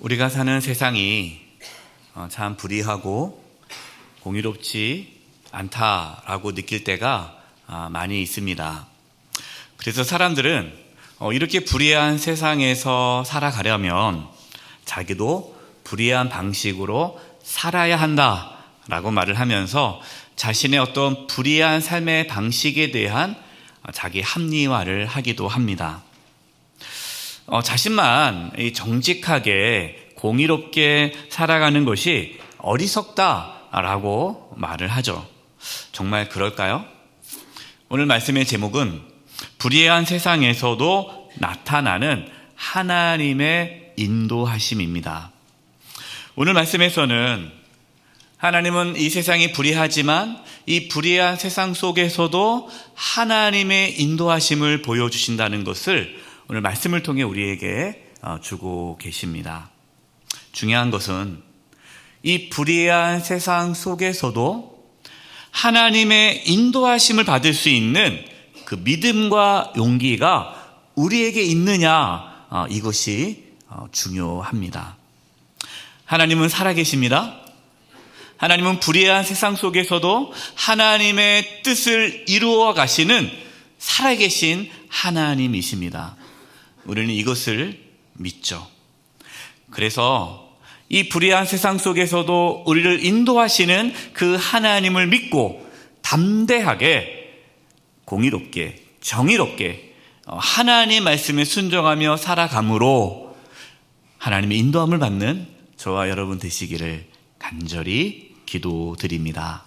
우리가 사는 세상이 어, 참 불의하고 공의롭지 않다라고 느낄 때가 아, 많이 있습니다. 그래서 사람들은 어, 이렇게 불의한 세상에서 살아가려면 자기도 불의한 방식으로 살아야 한다라고 말을 하면서 자신의 어떤 불의한 삶의 방식에 대한 어, 자기 합리화를 하기도 합니다. 어, 자신만 정직하게 공의롭게 살아가는 것이 어리석다라고 말을 하죠. 정말 그럴까요? 오늘 말씀의 제목은 불의한 세상에서도 나타나는 하나님의 인도하심입니다. 오늘 말씀에서는 하나님은 이 세상이 불의하지만 이 불의한 세상 속에서도 하나님의 인도하심을 보여주신다는 것을 오늘 말씀을 통해 우리에게 어, 주고 계십니다. 중요한 것은 이 불의한 세상 속에서도 하나님의 인도하심을 받을 수 있는 그 믿음과 용기가 우리에게 있느냐 어, 이것이 어, 중요합니다. 하나님은 살아계십니다. 하나님은 불의한 세상 속에서도 하나님의 뜻을 이루어 가시는 살아계신 하나님이십니다. 우리는 이것을 믿죠. 그래서 이 불의한 세상 속에서도 우리를 인도하시는 그 하나님을 믿고 담대하게 공의롭게 정의롭게 하나님 말씀에 순종하며 살아감으로 하나님의 인도함을 받는 저와 여러분 되시기를 간절히 기도드립니다.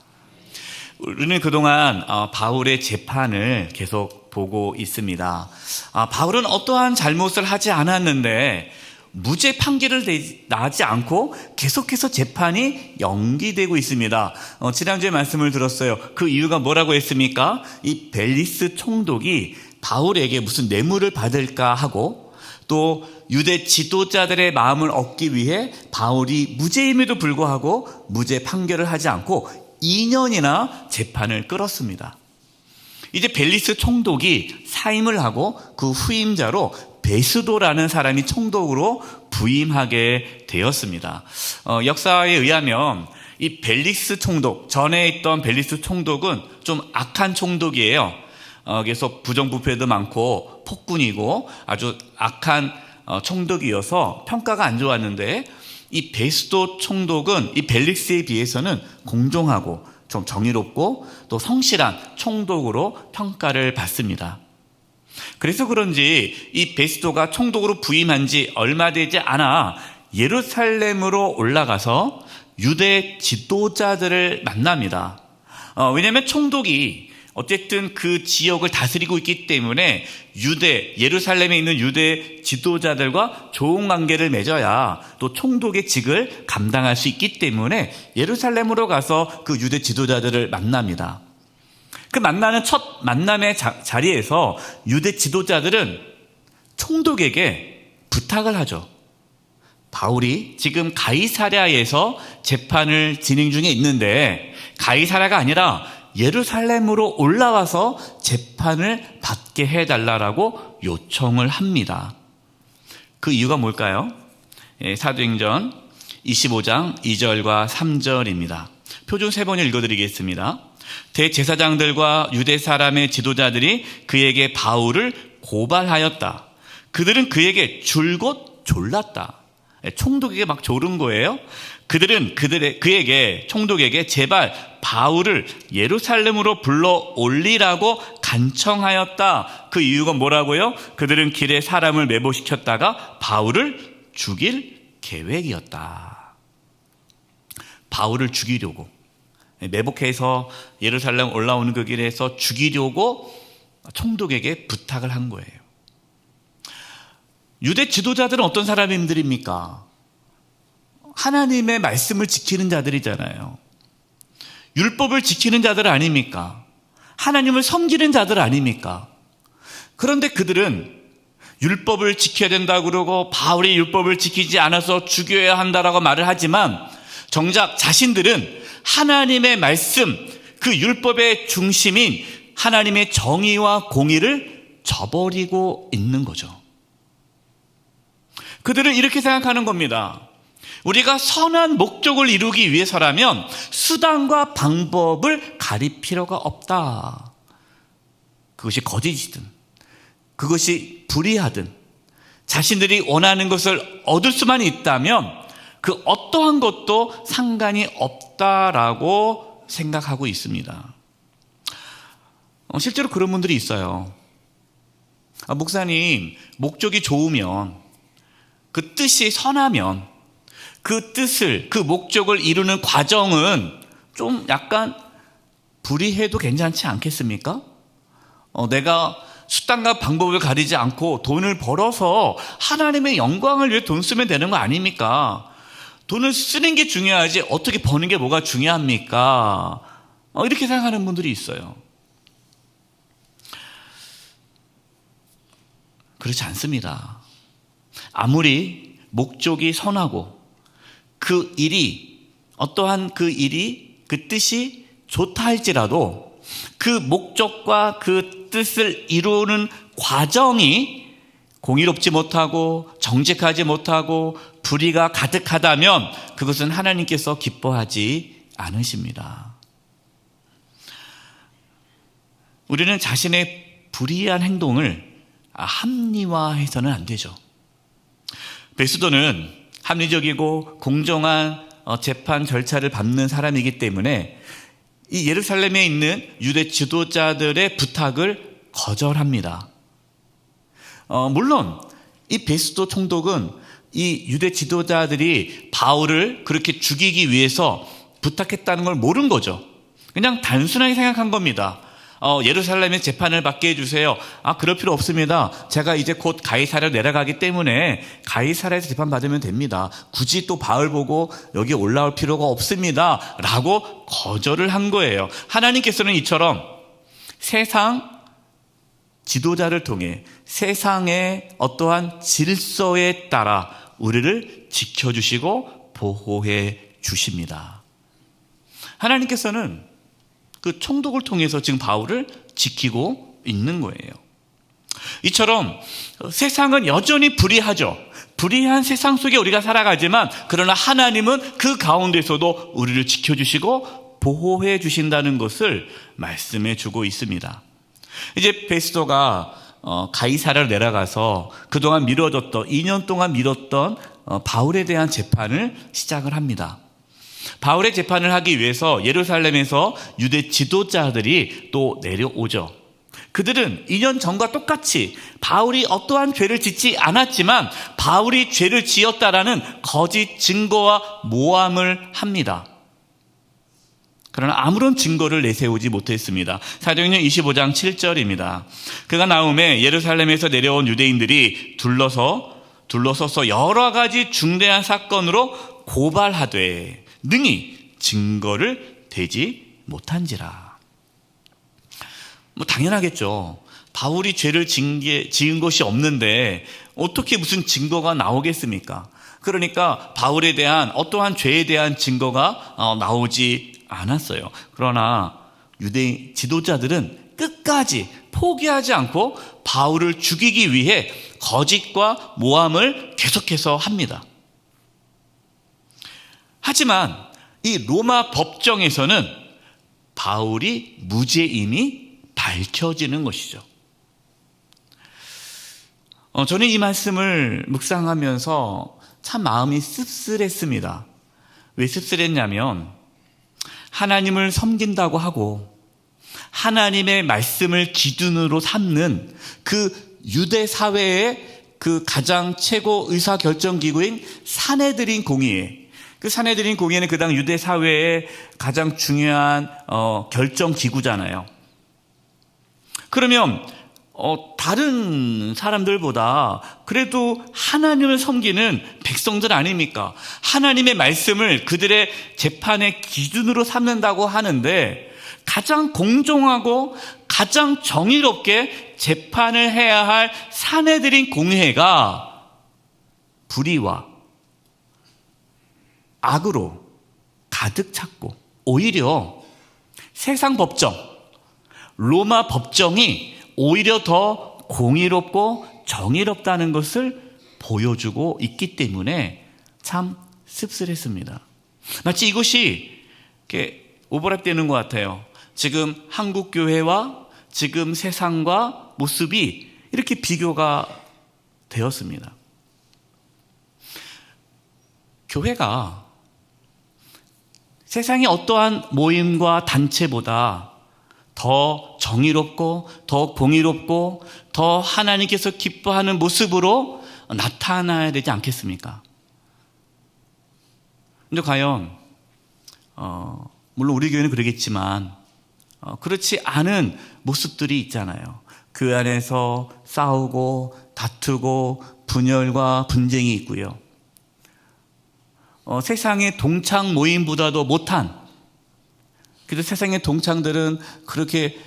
우리는 그동안 바울의 재판을 계속 보고 있습니다. 아, 바울은 어떠한 잘못을 하지 않았는데 무죄 판결을 나지 않고 계속해서 재판이 연기되고 있습니다. 어, 지난주에 말씀을 들었어요. 그 이유가 뭐라고 했습니까? 이 벨리스 총독이 바울에게 무슨 뇌물을 받을까 하고 또 유대 지도자들의 마음을 얻기 위해 바울이 무죄임에도 불구하고 무죄 판결을 하지 않고 2년이나 재판을 끌었습니다. 이제 벨리스 총독이 사임을 하고 그 후임자로 베스도라는 사람이 총독으로 부임하게 되었습니다. 어, 역사에 의하면 이 벨리스 총독, 전에 있던 벨리스 총독은 좀 악한 총독이에요. 어, 그래서 부정부패도 많고 폭군이고 아주 악한 어, 총독이어서 평가가 안 좋았는데 이 베스도 총독은 이 벨릭스에 비해서는 공정하고 좀 정의롭고 또 성실한 총독으로 평가를 받습니다. 그래서 그런지 이 베스도가 총독으로 부임한 지 얼마 되지 않아 예루살렘으로 올라가서 유대 지도자들을 만납니다. 어, 왜냐하면 총독이 어쨌든 그 지역을 다스리고 있기 때문에 유대, 예루살렘에 있는 유대 지도자들과 좋은 관계를 맺어야 또 총독의 직을 감당할 수 있기 때문에 예루살렘으로 가서 그 유대 지도자들을 만납니다. 그 만나는 첫 만남의 자, 자리에서 유대 지도자들은 총독에게 부탁을 하죠. 바울이 지금 가이사랴에서 재판을 진행 중에 있는데 가이사랴가 아니라 예루살렘으로 올라와서 재판을 받게 해달라고 요청을 합니다. 그 이유가 뭘까요? 예, 사도행전 25장 2절과 3절입니다. 표준 세 번을 읽어드리겠습니다. 대제사장들과 유대 사람의 지도자들이 그에게 바울을 고발하였다. 그들은 그에게 줄곧 졸랐다. 예, 총독에게 막 조른 거예요. 그들은 그들의 그에게 총독에게 제발 바울을 예루살렘으로 불러 올리라고 간청하였다. 그 이유가 뭐라고요? 그들은 길에 사람을 매복시켰다가 바울을 죽일 계획이었다. 바울을 죽이려고 매복해서 예루살렘 올라오는 그 길에서 죽이려고 총독에게 부탁을 한 거예요. 유대 지도자들은 어떤 사람들입니까? 하나님의 말씀을 지키는 자들이잖아요. 율법을 지키는 자들 아닙니까? 하나님을 섬기는 자들 아닙니까? 그런데 그들은 율법을 지켜야 된다고 그러고 바울이 율법을 지키지 않아서 죽여야 한다라고 말을 하지만 정작 자신들은 하나님의 말씀, 그 율법의 중심인 하나님의 정의와 공의를 저버리고 있는 거죠. 그들은 이렇게 생각하는 겁니다. 우리가 선한 목적을 이루기 위해서라면 수단과 방법을 가릴 필요가 없다. 그것이 거짓이든, 그것이 불의하든, 자신들이 원하는 것을 얻을 수만 있다면 그 어떠한 것도 상관이 없다라고 생각하고 있습니다. 어, 실제로 그런 분들이 있어요. 아, 목사님, 목적이 좋으면, 그 뜻이 선하면, 그 뜻을, 그 목적을 이루는 과정은 좀 약간 불이해도 괜찮지 않겠습니까? 어, 내가 수단과 방법을 가리지 않고 돈을 벌어서 하나님의 영광을 위해 돈 쓰면 되는 거 아닙니까? 돈을 쓰는 게 중요하지 어떻게 버는 게 뭐가 중요합니까? 어, 이렇게 생각하는 분들이 있어요. 그렇지 않습니다. 아무리 목적이 선하고 그 일이 어떠한 그 일이 그 뜻이 좋다 할지라도 그 목적과 그 뜻을 이루는 과정이 공의롭지 못하고 정직하지 못하고 불의가 가득하다면 그것은 하나님께서 기뻐하지 않으십니다. 우리는 자신의 불의한 행동을 합리화해서는 안 되죠. 베스도는 합리적이고 공정한 어, 재판 절차를 밟는 사람이기 때문에 이 예루살렘에 있는 유대 지도자들의 부탁을 거절합니다. 어, 물론 이 베스도 총독은 이 유대 지도자들이 바울을 그렇게 죽이기 위해서 부탁했다는 걸 모른 거죠. 그냥 단순하게 생각한 겁니다. 어, 예루살렘에 재판을 받게 해주세요. 아, 그럴 필요 없습니다. 제가 이제 곧 가이사를 내려가기 때문에 가이사라에서 재판 받으면 됩니다. 굳이 또 바울 보고 여기 올라올 필요가 없습니다. 라고 거절을 한 거예요. 하나님께서는 이처럼 세상 지도자를 통해 세상의 어떠한 질서에 따라 우리를 지켜주시고 보호해 주십니다. 하나님께서는 그 총독을 통해서 지금 바울을 지키고 있는 거예요. 이처럼 세상은 여전히 불의하죠. 불의한 세상 속에 우리가 살아가지만 그러나 하나님은 그 가운데서도 우리를 지켜주시고 보호해 주신다는 것을 말씀해 주고 있습니다. 이제 베스도가 어, 가이사를 내려가서 그동안 미뤄졌던 2년 동안 미뤘던 어, 바울에 대한 재판을 시작을 합니다. 바울의 재판을 하기 위해서 예루살렘에서 유대 지도자들이 또 내려오죠. 그들은 2년 전과 똑같이 바울이 어떠한 죄를 짓지 않았지만 바울이 죄를 지었다라는 거짓 증거와 모함을 합니다. 그러나 아무런 증거를 내세우지 못했습니다. 사도행전 25장 7절입니다. 그가 나음에 예루살렘에서 내려온 유대인들이 둘러서 둘러서서 여러 가지 중대한 사건으로 고발하되 능히 증거를 대지 못한지라. 뭐 당연하겠죠. 바울이 죄를 징계, 지은 것이 없는데 어떻게 무슨 증거가 나오겠습니까? 그러니까 바울에 대한 어떠한 죄에 대한 증거가 어, 나오지 않았어요. 그러나 유대 지도자들은 끝까지 포기하지 않고 바울을 죽이기 위해 거짓과 모함을 계속해서 합니다. 하지만 이 로마 법정에서는 바울이 무죄임이 밝혀지는 것이죠. 어, 저는 이 말씀을 묵상하면서 참 마음이 씁쓸했습니다. 왜 씁쓸했냐면 하나님을 섬긴다고 하고 하나님의 말씀을 기준으로 삼는 그 유대 사회의 그 가장 최고 의사 결정 기구인 사내들인 공의회 그 사내들인 공의회는 그 당 유대 사회의 가장 중요한 어, 결정 기구잖아요. 그러면 어, 다른 사람들보다 그래도 하나님을 섬기는 백성들 아닙니까? 하나님의 말씀을 그들의 재판의 기준으로 삼는다고 하는데 가장 공정하고 가장 정의롭게 재판을 해야 할 사내들인 공회가 불의와 악으로 가득 찼고 오히려 세상 법정, 로마 법정이 오히려 더 공의롭고 정의롭다는 것을 보여주고 있기 때문에 참 씁쓸했습니다. 마치 이것이 이렇게 오버랩되는 것 같아요. 지금 한국 교회와 지금 세상과 모습이 이렇게 비교가 되었습니다. 교회가 세상의 어떠한 모임과 단체보다 더 정의롭고 더 공의롭고 더 하나님께서 기뻐하는 모습으로 나타나야 되지 않겠습니까? 근데 과연 어, 물론 우리 교회는 그러겠지만 어, 그렇지 않은 모습들이 있잖아요. 그 안에서 싸우고 다투고 분열과 분쟁이 있고요. 어, 세상의 동창 모임보다도 못한 그래서 세상의 동창들은 그렇게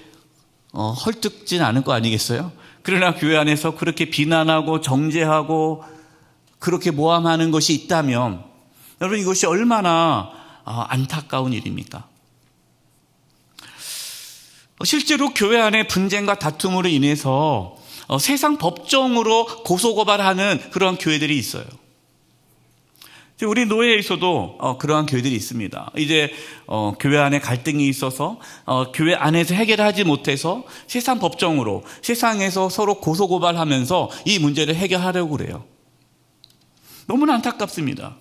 어, 헐뜯진 않을 거 아니겠어요? 그러나 교회 안에서 그렇게 비난하고 정죄하고 그렇게 모함하는 것이 있다면 여러분 이것이 얼마나 어, 안타까운 일입니까? 어, 실제로 교회 안에 분쟁과 다툼으로 인해서 어, 세상 법정으로 고소고발하는 그런 교회들이 있어요. 우리 노예에서도 어, 그러한 교회들이 있습니다. 이제 어, 교회 안에 갈등이 있어서 어, 교회 안에서 해결하지 못해서 세상 법정으로 세상에서 서로 고소고발하면서 이 문제를 해결하려고 그래요. 너무나 안타깝습니다.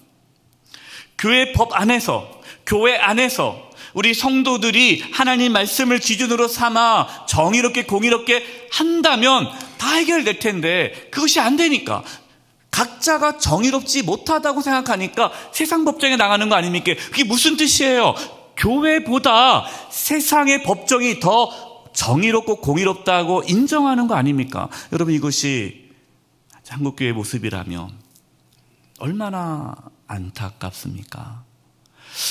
교회 법 안에서 교회 안에서 우리 성도들이 하나님 말씀을 기준으로 삼아 정의롭게 공의롭게 한다면 다 해결될 텐데 그것이 안 되니까 각자가 정의롭지 못하다고 생각하니까 세상 법정에 나가는 거 아닙니까? 그게 무슨 뜻이에요? 교회보다 세상의 법정이 더 정의롭고 공의롭다고 인정하는 거 아닙니까? 여러분 이것이 한국교회 모습이라면 얼마나 안타깝습니까?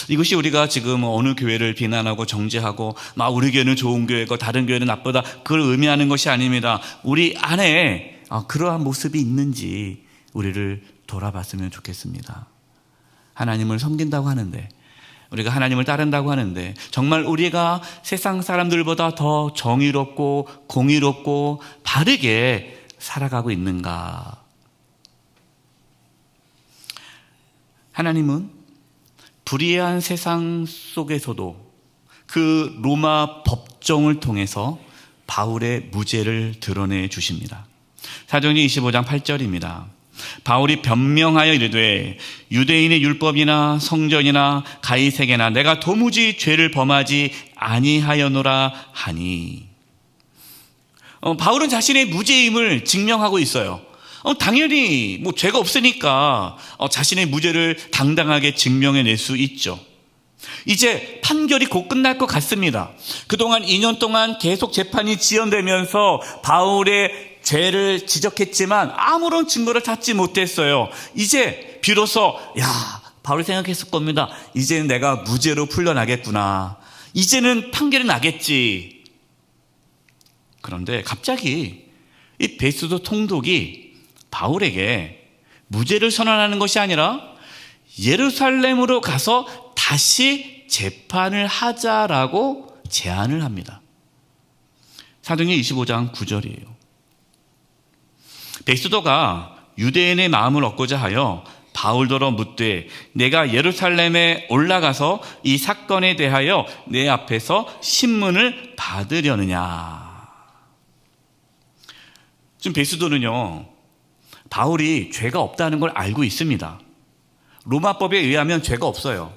이것이 우리가 지금 어느 교회를 비난하고 정죄하고 막 우리 교회는 좋은 교회고 다른 교회는 나쁘다 그걸 의미하는 것이 아닙니다. 우리 안에 아, 그러한 모습이 있는지 우리를 돌아봤으면 좋겠습니다. 하나님을 섬긴다고 하는데 우리가 하나님을 따른다고 하는데 정말 우리가 세상 사람들보다 더 정의롭고 공의롭고 바르게 살아가고 있는가? 하나님은 불의한 세상 속에서도 그 로마 법정을 통해서 바울의 무죄를 드러내 주십니다. 사도행 25장 8절입니다. 바울이 변명하여 이르되 유대인의 율법이나 성전이나 가이세계나 내가 도무지 죄를 범하지 아니하여노라 하니 어, 바울은 자신의 무죄임을 증명하고 있어요. 어, 당연히 뭐 죄가 없으니까 어, 자신의 무죄를 당당하게 증명해낼 수 있죠. 이제 판결이 곧 끝날 것 같습니다. 그동안 2년 동안 계속 재판이 지연되면서 바울의 죄를 지적했지만 아무런 증거를 찾지 못했어요. 이제 비로소 야 바울이 생각했을 겁니다. 이제는 내가 무죄로 풀려나겠구나. 이제는 판결이 나겠지. 그런데 갑자기 이 베스도 통독이 바울에게 무죄를 선언하는 것이 아니라 예루살렘으로 가서 다시 재판을 하자라고 제안을 합니다. 사도행 25장 9절이에요. 베스도가 유대인의 마음을 얻고자 하여 바울더러 묻되 내가 예루살렘에 올라가서 이 사건에 대하여 내 앞에서 신문을 받으려느냐. 지금 베스도는요, 바울이 죄가 없다는 걸 알고 있습니다. 로마법에 의하면 죄가 없어요.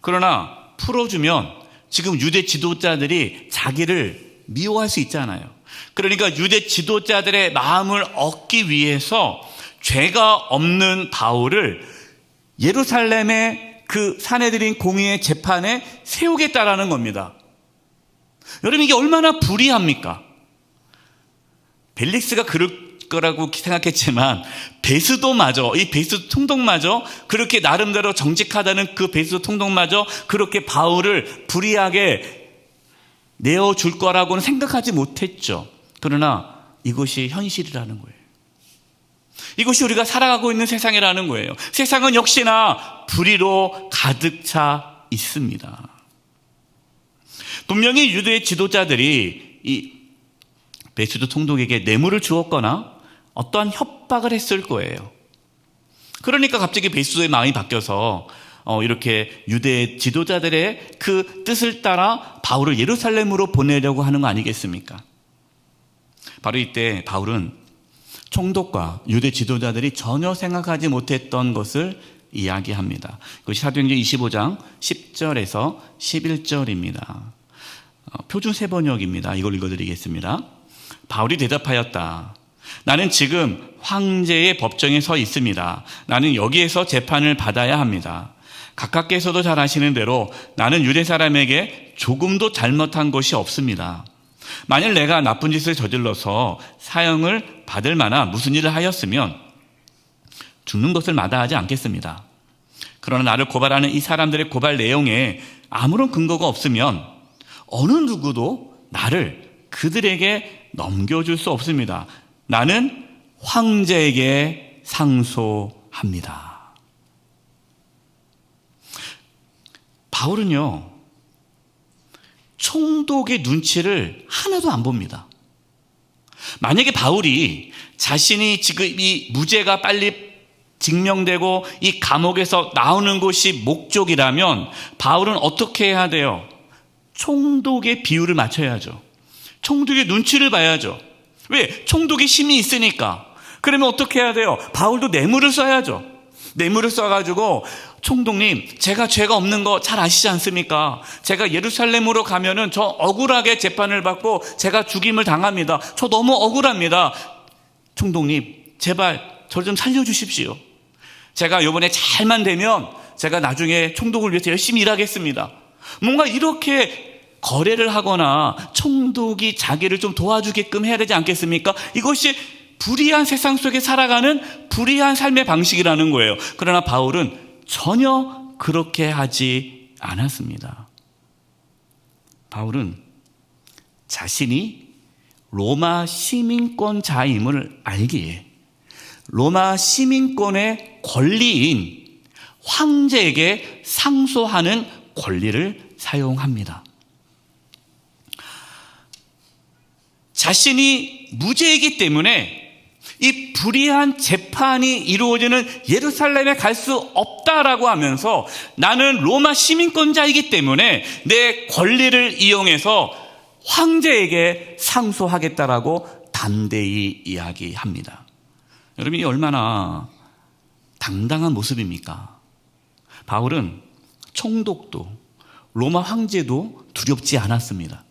그러나 풀어주면 지금 유대 지도자들이 자기를 미워할 수 있잖아요. 그러니까 유대 지도자들의 마음을 얻기 위해서 죄가 없는 바울을 예루살렘의 그 사내들인 공의의 재판에 세우겠다라는 겁니다. 여러분 이게 얼마나 불의합니까? 벨릭스가 그럴 거라고 생각했지만 베스도마저 이 베스도 통독마저 그렇게 나름대로 정직하다는 그 베스도 통독마저 그렇게 바울을 불의하게 내어 줄 거라고는 생각하지 못했죠. 그러나 이것이 현실이라는 거예요. 이것이 우리가 살아가고 있는 세상이라는 거예요. 세상은 역시나 불의로 가득 차 있습니다. 분명히 유대 지도자들이 이 베스도 통독에게 뇌물을 주었거나 어떠한 협박을 했을 거예요. 그러니까 갑자기 베스도의 마음이 바뀌어서 어, 이렇게 유대 지도자들의 그 뜻을 따라 바울을 예루살렘으로 보내려고 하는 거 아니겠습니까? 바로 이때 바울은 총독과 유대 지도자들이 전혀 생각하지 못했던 것을 이야기합니다. 그것이 사도행전 25장 10절에서 11절입니다. 어, 표준 세 번역입니다. 이걸 읽어드리겠습니다. 바울이 대답하였다. 나는 지금 황제의 법정에 서 있습니다. 나는 여기에서 재판을 받아야 합니다. 각각께서도 잘 아시는 대로 나는 유대 사람에게 조금도 잘못한 것이 없습니다. 만일 내가 나쁜 짓을 저질러서 사형을 받을 만한 무슨 일을 하였으면 죽는 것을 마다하지 않겠습니다. 그러나 나를 고발하는 이 사람들의 고발 내용에 아무런 근거가 없으면 어느 누구도 나를 그들에게 넘겨줄 수 없습니다. 나는 황제에게 상소합니다. 바울은요, 총독의 눈치를 하나도 안 봅니다. 만약에 바울이 자신이 지금 이 무죄가 빨리 증명되고 이 감옥에서 나오는 것이 목적이라면 바울은 어떻게 해야 돼요? 총독의 비율을 맞춰야죠. 총독의 눈치를 봐야죠. 왜? 총독의 힘이 있으니까. 그러면 어떻게 해야 돼요? 바울도 뇌물을 써야죠. 뇌물을 써가지고 총독님, 제가 죄가 없는 거 잘 아시지 않습니까? 제가 예루살렘으로 가면은 저 억울하게 재판을 받고 제가 죽임을 당합니다. 저 너무 억울합니다. 총독님, 제발 저를 좀 살려주십시오. 제가 요번에 잘만 되면 제가 나중에 총독을 위해서 열심히 일하겠습니다. 뭔가 이렇게 거래를 하거나 총독이 자기를 좀 도와주게끔 해야 되지 않겠습니까? 이것이 불의한 세상 속에 살아가는 불의한 삶의 방식이라는 거예요. 그러나 바울은 전혀 그렇게 하지 않았습니다. 바울은 자신이 로마 시민권자임을 알기에 로마 시민권의 권리인 황제에게 상소하는 권리를 사용합니다. 자신이 무죄이기 때문에 이 불의한 재판이 이루어지는 예루살렘에 갈 수 없다라고 하면서 나는 로마 시민권자이기 때문에 내 권리를 이용해서 황제에게 상소하겠다라고 담대히 이야기합니다. 여러분 이 얼마나 당당한 모습입니까? 바울은 총독도 로마 황제도 두렵지 않았습니다.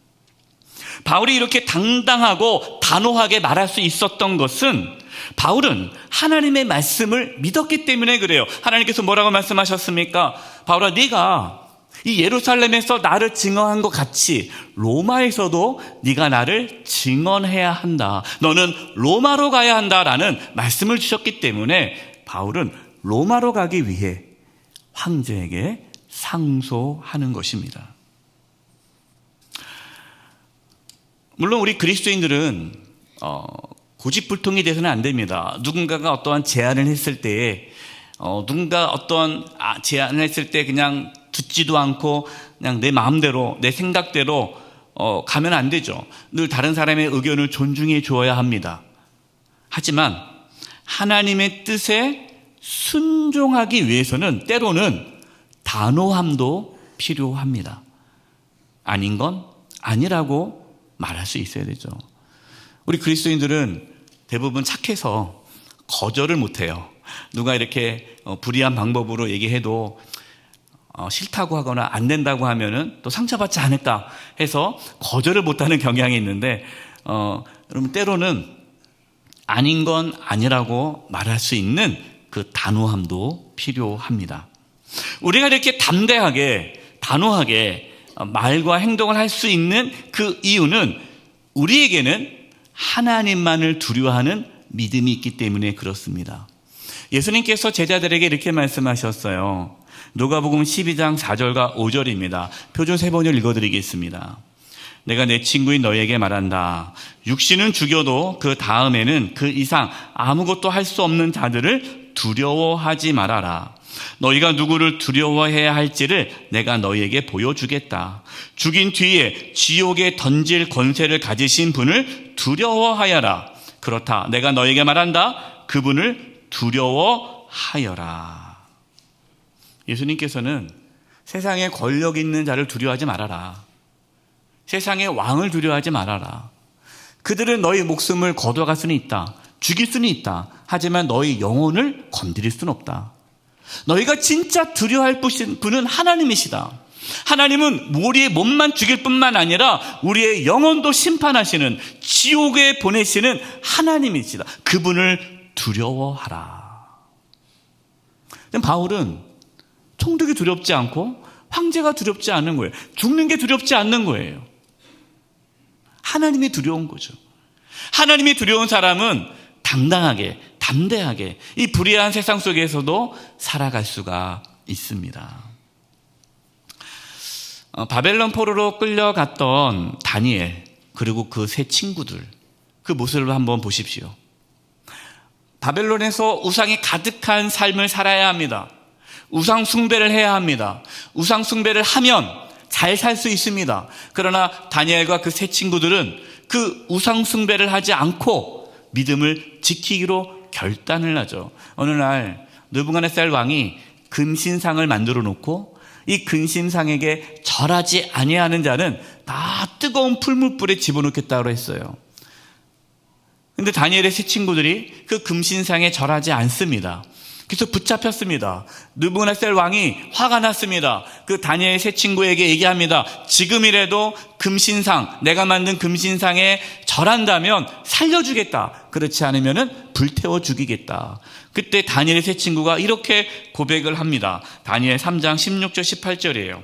바울이 이렇게 당당하고 단호하게 말할 수 있었던 것은 바울은 하나님의 말씀을 믿었기 때문에 그래요. 하나님께서 뭐라고 말씀하셨습니까? 바울아 네가 이 예루살렘에서 나를 증언한 것 같이 로마에서도 네가 나를 증언해야 한다. 너는 로마로 가야 한다라는 말씀을 주셨기 때문에 바울은 로마로 가기 위해 황제에게 상소하는 것입니다. 물론 우리 그리스도인들은 어, 고집불통이 돼서는 안 됩니다. 누군가가 어떠한 제안을 했을 때에 어, 누군가 어떠한 아, 제안을 했을 때 그냥 듣지도 않고 그냥 내 마음대로 내 생각대로 어, 가면 안 되죠. 늘 다른 사람의 의견을 존중해 주어야 합니다. 하지만 하나님의 뜻에 순종하기 위해서는 때로는 단호함도 필요합니다. 아닌 건 아니라고 말할 수 있어야 되죠. 우리 그리스도인들은 대부분 착해서 거절을 못해요. 누가 이렇게 어, 불의한 방법으로 얘기해도 어, 싫다고 하거나 안 된다고 하면은 또 상처받지 않을까 해서 거절을 못하는 경향이 있는데 어, 여러분 때로는 아닌 건 아니라고 말할 수 있는 그 단호함도 필요합니다. 우리가 이렇게 담대하게 단호하게 말과 행동을 할 수 있는 그 이유는 우리에게는 하나님만을 두려워하는 믿음이 있기 때문에 그렇습니다. 예수님께서 제자들에게 이렇게 말씀하셨어요. 누가복음 12장 4절과 5절입니다. 표준 세 번을 읽어드리겠습니다. 내가 내 친구인 너에게 말한다. 육신은 죽여도 그 다음에는 그 이상 아무것도 할 수 없는 자들을 두려워하지 말아라. 너희가 누구를 두려워해야 할지를 내가 너희에게 보여주겠다. 죽인 뒤에 지옥에 던질 권세를 가지신 분을 두려워하여라. 그 그렇다. 내가 너에게 말한다. 그분을 두려워하여라. 예수님께서는 세상에 권력 있는 자를 두려워하지 말아라. 세상의 왕을 두려워하지 말아라. 그들은 너희 목숨을 거둬갈 수는 있다. 죽일 수는 있다. 하지만 너희 영혼을 건드릴 수는 없다. 너희가 진짜 두려워할 분은 하나님이시다. 하나님은 우리의 몸만 죽일 뿐만 아니라 우리의 영혼도 심판하시는 지옥에 보내시는 하나님이시다. 그분을 두려워하라. 바울은 총독이 두렵지 않고 황제가 두렵지 않은 거예요. 죽는 게 두렵지 않는 거예요. 하나님이 두려운 거죠. 하나님이 두려운 사람은 당당하게, 담대하게 이 불의한 세상 속에서도 살아갈 수가 있습니다. 어, 바벨론 포로로 끌려갔던 다니엘 그리고 그 세 친구들 그 모습을 한번 보십시오. 바벨론에서 우상이 가득한 삶을 살아야 합니다. 우상 숭배를 해야 합니다. 우상 숭배를 하면 잘 살 수 있습니다. 그러나 다니엘과 그 세 친구들은 그 우상 숭배를 하지 않고 믿음을 지키기로 결단을 하죠. 어느 날 느부갓네살 왕이 금신상을 만들어 놓고 이 근심상에게 절하지 아니하는 자는 다 뜨거운 풀물불에 집어넣겠다고 했어요. 근데 다니엘의 세 친구들이 그 금신상에 절하지 않습니다. 그래서 붙잡혔습니다. 느부갓네살 왕이 화가 났습니다. 그 다니엘 세 친구에게 얘기합니다. 지금이라도 금신상, 내가 만든 금신상에 절한다면 살려주겠다. 그렇지 않으면은 불태워 죽이겠다. 그때 다니엘 세 친구가 이렇게 고백을 합니다. 다니엘 3장 16절 18절이에요.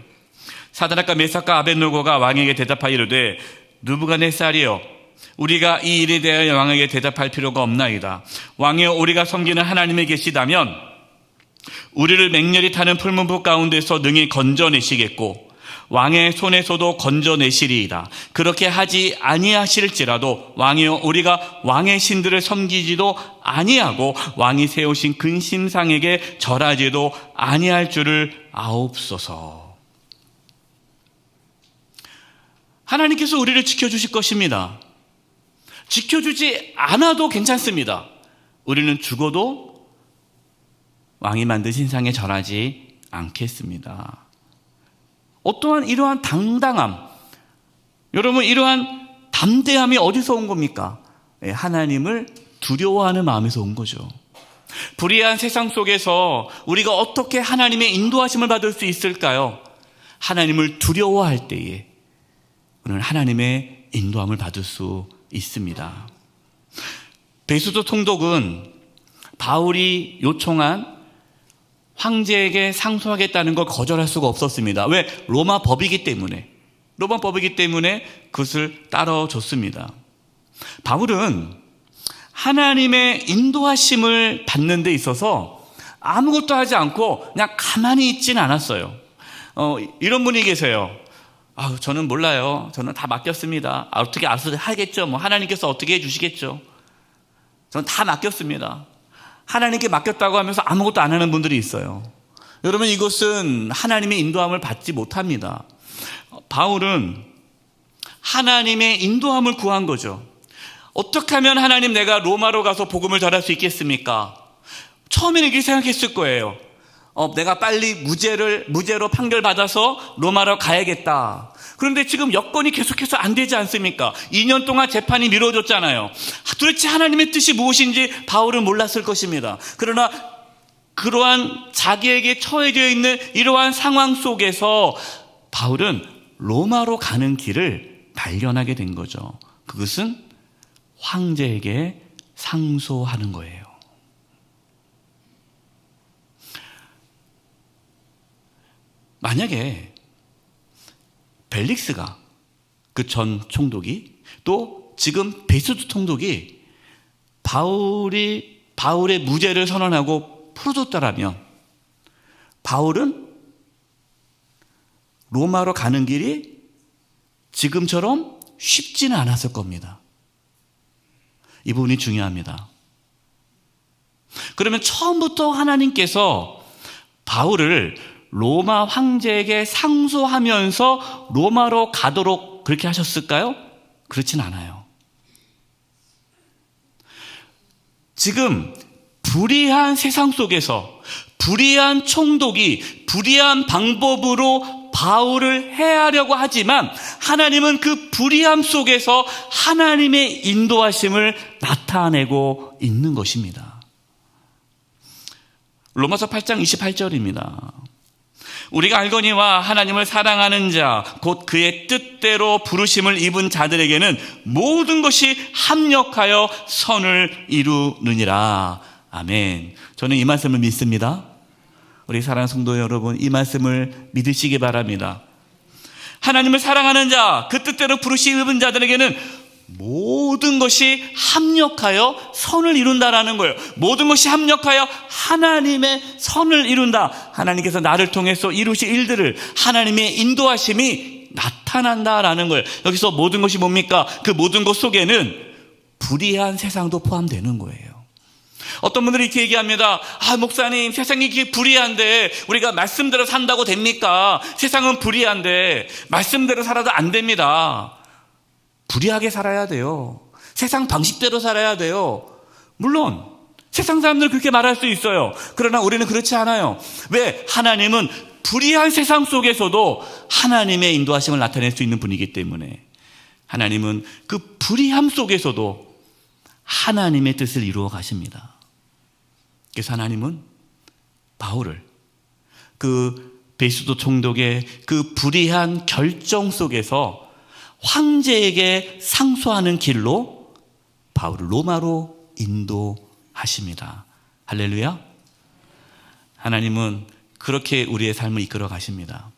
사드락과 메사카 아벤노고가 왕에게 대답하여 이르되 느부갓네살이여 우리가 이 일에 대하여 왕에게 대답할 필요가 없나이다. 왕이여 우리가 섬기는 하나님이 계시다면 우리를 맹렬히 타는 풀문부 가운데서 능히 건져내시겠고 왕의 손에서도 건져내시리이다. 그렇게 하지 아니하실지라도 왕이여 우리가 왕의 신들을 섬기지도 아니하고 왕이 세우신 근심상에게 절하지도 아니할 줄을 아옵소서. 하나님께서 우리를 지켜주실 것입니다. 지켜주지 않아도 괜찮습니다. 우리는 죽어도 왕이 만든 신상에 절하지 않겠습니다. 어떠한 이러한 당당함, 여러분 이러한 담대함이 어디서 온 겁니까? 예, 하나님을 두려워하는 마음에서 온 거죠. 불의한 세상 속에서 우리가 어떻게 하나님의 인도하심을 받을 수 있을까요? 하나님을 두려워할 때에 우리는 하나님의 인도함을 받을 수 있습니다. 베수도 통독은 바울이 요청한 황제에게 상소하겠다는 걸 거절할 수가 없었습니다. 왜? 로마 법이기 때문에. 로마 법이기 때문에 그것을 따라줬습니다. 바울은 하나님의 인도하심을 받는 데 있어서 아무것도 하지 않고 그냥 가만히 있지는 않았어요. 어, 이런 분이 계세요. 아, 저는 몰라요. 저는 다 맡겼습니다. 아, 어떻게 알아서 하겠죠. 뭐 하나님께서 어떻게 해주시겠죠. 저는 다 맡겼습니다. 하나님께 맡겼다고 하면서 아무것도 안 하는 분들이 있어요. 여러분 이것은 하나님의 인도함을 받지 못합니다. 바울은 하나님의 인도함을 구한 거죠. 어떻게 하면 하나님 내가 로마로 가서 복음을 전할 수 있겠습니까? 처음에는 이렇게 생각했을 거예요. 어, 내가 빨리 무죄를, 무죄로 판결받아서 로마로 가야겠다. 그런데 지금 여건이 계속해서 안 되지 않습니까? 2년 동안 재판이 미뤄졌잖아요. 도대체 하나님의 뜻이 무엇인지 바울은 몰랐을 것입니다. 그러나 그러한 자기에게 처해져 있는 이러한 상황 속에서 바울은 로마로 가는 길을 발견하게 된 거죠. 그것은 황제에게 상소하는 거예요. 만약에 벨릭스가 그 전 총독이 또 지금 베스트 총독이 바울이 바울의 무죄를 선언하고 풀어줬다라면 바울은 로마로 가는 길이 지금처럼 쉽지는 않았을 겁니다. 이 부분이 중요합니다. 그러면 처음부터 하나님께서 바울을 로마 황제에게 상소하면서 로마로 가도록 그렇게 하셨을까요? 그렇진 않아요. 지금 불의한 세상 속에서 불의한 총독이 불의한 방법으로 바울을 해하려고 하지만 하나님은 그 불의함 속에서 하나님의 인도하심을 나타내고 있는 것입니다. 로마서 8장 28절입니다. 우리가 알거니와 하나님을 사랑하는 자, 곧 그의 뜻대로 부르심을 입은 자들에게는 모든 것이 합력하여 선을 이루느니라. 아멘. 저는 이 말씀을 믿습니다. 우리 사랑하는 성도 여러분, 이 말씀을 믿으시기 바랍니다. 하나님을 사랑하는 자, 그 뜻대로 부르심 입은 자들에게는 모든 것이 합력하여 선을 이룬다라는 거예요. 모든 것이 합력하여 하나님의 선을 이룬다. 하나님께서 나를 통해서 이루신 일들을 하나님의 인도하심이 나타난다라는 거예요. 여기서 모든 것이 뭡니까? 그 모든 것 속에는 불의한 세상도 포함되는 거예요. 어떤 분들이 이렇게 얘기합니다. 아, 목사님, 세상이 이렇게 불의한데 우리가 말씀대로 산다고 됩니까? 세상은 불의한데 말씀대로 살아도 안 됩니다. 불의하게 살아야 돼요. 세상 방식대로 살아야 돼요. 물론 세상 사람들 그렇게 말할 수 있어요. 그러나 우리는 그렇지 않아요. 왜? 하나님은 불의한 세상 속에서도 하나님의 인도하심을 나타낼 수 있는 분이기 때문에 하나님은 그 불의함 속에서도 하나님의 뜻을 이루어 가십니다. 그래서 하나님은 바울을 그 베스도 총독의 그 불의한 결정 속에서 황제에게 상소하는 길로 바울을 로마로 인도하십니다. 할렐루야. 하나님은 그렇게 우리의 삶을 이끌어 가십니다.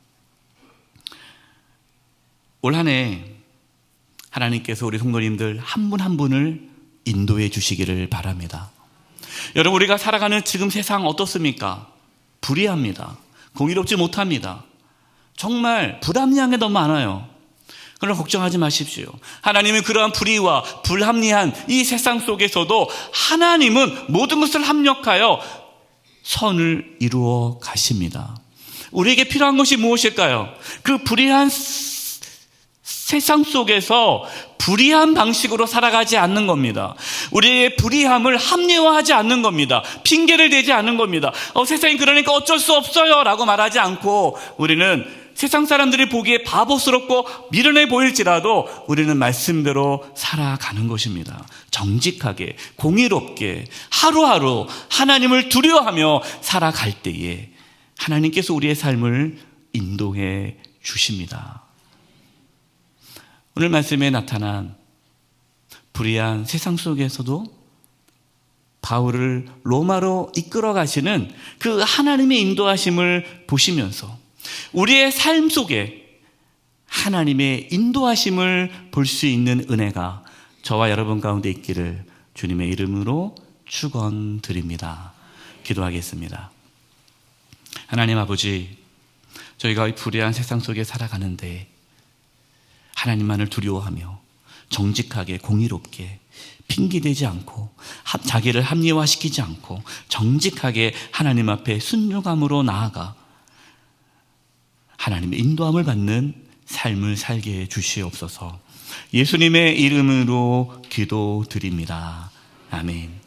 올 한 해 하나님께서 우리 성도님들 한 분한 분을 인도해 주시기를 바랍니다. 여러분 우리가 살아가는 지금 세상 어떻습니까? 불의합니다. 공의롭지 못합니다. 정말 불합리한 게 너무 많아요. 그러나 걱정하지 마십시오. 하나님은 그러한 불의와 불합리한 이 세상 속에서도 하나님은 모든 것을 합력하여 선을 이루어 가십니다. 우리에게 필요한 것이 무엇일까요? 그 불의한 세상 속에서 불의한 방식으로 살아가지 않는 겁니다. 우리의 불의함을 합리화하지 않는 겁니다. 핑계를 대지 않는 겁니다. 어, 세상이 그러니까 어쩔 수 없어요. 라고 말하지 않고 우리는 세상 사람들이 보기에 바보스럽고 미련해 보일지라도 우리는 말씀대로 살아가는 것입니다. 정직하게, 공의롭게, 하루하루 하나님을 두려워하며 살아갈 때에 하나님께서 우리의 삶을 인도해 주십니다. 오늘 말씀에 나타난 불의한 세상 속에서도 바울을 로마로 이끌어 가시는 그 하나님의 인도하심을 보시면서 우리의 삶 속에 하나님의 인도하심을 볼 수 있는 은혜가 저와 여러분 가운데 있기를 주님의 이름으로 축원드립니다. 기도하겠습니다. 하나님 아버지, 저희가 이 불의한 세상 속에 살아가는데 하나님만을 두려워하며 정직하게 공의롭게 핑계대지 않고 자기를 합리화시키지 않고 정직하게 하나님 앞에 순종함으로 나아가 하나님의 인도함을 받는 삶을 살게 해 주시옵소서. 예수님의 이름으로 기도드립니다. 아멘.